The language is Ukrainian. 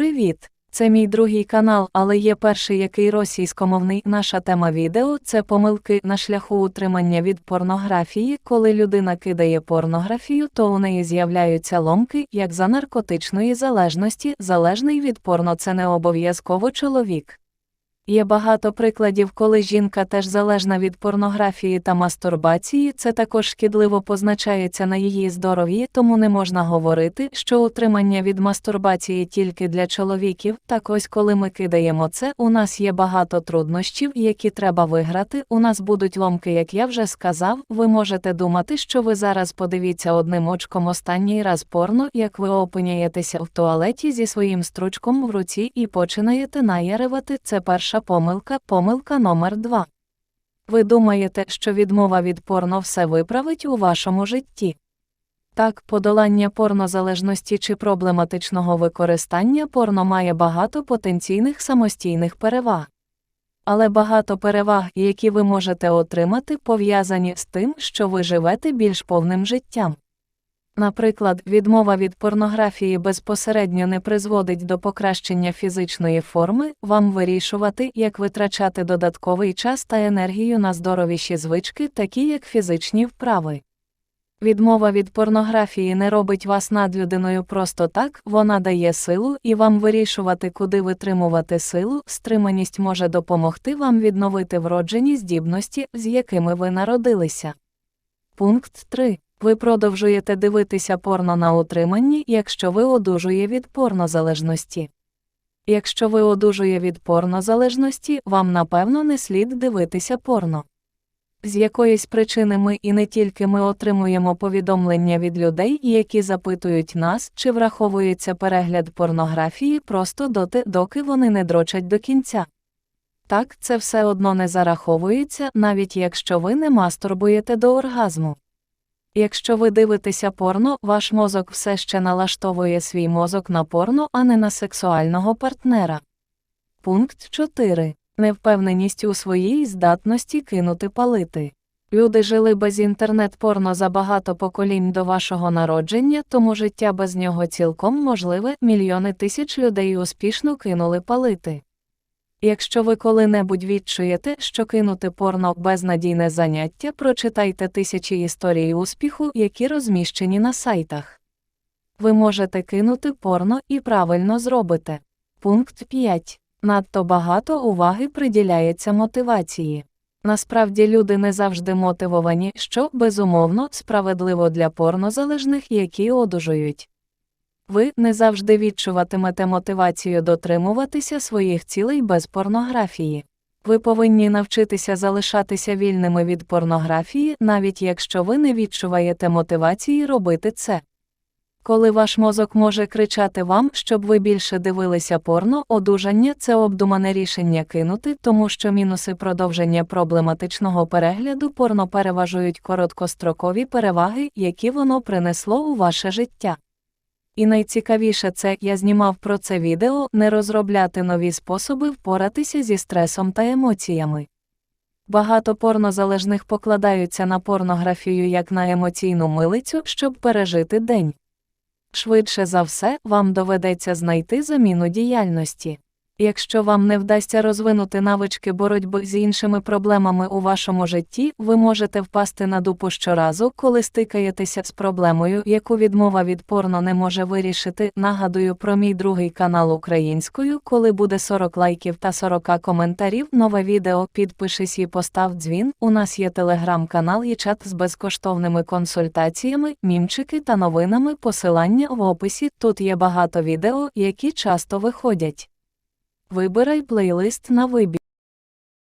Привіт! Це мій другий канал, але є перший, який російськомовний. Наша тема відео це помилки на шляху утримання від порнографії. Коли людина кидає порнографію, то у неї з'являються ломки, як за наркотичної залежності. Залежний від порно це не обов'язково чоловік. Є багато прикладів, коли жінка теж залежна від порнографії та мастурбації, це також шкідливо позначається на її здоров'ї, тому не можна говорити, що утримання від мастурбації тільки для чоловіків. Так ось коли ми кидаємо це, у нас є багато труднощів, які треба виграти. У нас будуть ломки, як я вже сказав. Ви можете думати, що ви зараз подивіться одним очком останній раз порно, як ви опиняєтеся в туалеті зі своїм стручком в руці і починаєте наяривати. Це перша помилка, помилка номер 2 Ви думаєте, що відмова від порно все виправить у вашому житті? Так, подолання порнозалежності чи проблематичного використання порно має багато потенційних самостійних переваг. Але багато переваг, які ви можете отримати, пов'язані з тим, що ви живете більш повним життям. Наприклад, відмова від порнографії безпосередньо не призводить до покращення фізичної форми, вам вирішувати, як витрачати додатковий час та енергію на здоровіші звички, такі як фізичні вправи. Відмова від порнографії не робить вас надлюдиною просто так, вона дає силу і вам вирішувати, куди витримувати силу, стриманість може допомогти вам відновити вроджені здібності, з якими ви народилися. Пункт 3. Ви продовжуєте дивитися порно на утриманні, якщо ви одужує від порнозалежності. Якщо ви одужує від порнозалежності, вам напевно не слід дивитися порно. З якоїсь причини ми і не тільки ми отримуємо повідомлення від людей, які запитують нас, чи враховується перегляд порнографії просто доти, доки вони не дрочать до кінця. Так, це все одно не зараховується, навіть якщо ви не мастурбуєте до оргазму. Якщо ви дивитеся порно, ваш мозок все ще налаштовує свій мозок на порно, а не на сексуального партнера. Пункт 4. Невпевненість у своїй здатності кинути палити. Люди жили без інтернет-порно за багато поколінь до вашого народження, тому життя без нього цілком можливе, мільйони тисяч людей успішно кинули палити. Якщо ви коли-небудь відчуєте, що кинути порно безнадійне заняття, прочитайте тисячі історій успіху, які розміщені на сайтах. Ви можете кинути порно і правильно зробите. Пункт 5. Надто багато уваги приділяється мотивації. Насправді люди не завжди мотивовані, що, безумовно, справедливо для порнозалежних, які одужують. Ви не завжди відчуватимете мотивацію дотримуватися своїх цілей без порнографії. Ви повинні навчитися залишатися вільними від порнографії, навіть якщо ви не відчуваєте мотивації робити це. Коли ваш мозок може кричати вам, щоб ви більше дивилися порно, одужання це обдумане рішення кинути, тому що мінуси продовження проблематичного перегляду порно переважують короткострокові переваги, які воно принесло у ваше життя. І найцікавіше це я знімав про це відео не розробляти нові способи впоратися зі стресом та емоціями. Багато порнозалежних покладаються на порнографію як на емоційну милицю, щоб пережити день. Швидше за все, вам доведеться знайти заміну діяльності. Якщо вам не вдасться розвинути навички боротьби з іншими проблемами у вашому житті, ви можете впасти на дупу щоразу, коли стикаєтеся з проблемою, яку відмова від порно не може вирішити. Нагадую про мій другий канал українською, коли буде 40 лайків та 40 коментарів. Нове відео підпишись і постав дзвін. У нас є телеграм-канал і чат з безкоштовними консультаціями, мімчики та новинами. Посилання в описі. Тут є багато відео, які часто виходять. Вибирай плейлист на вибір.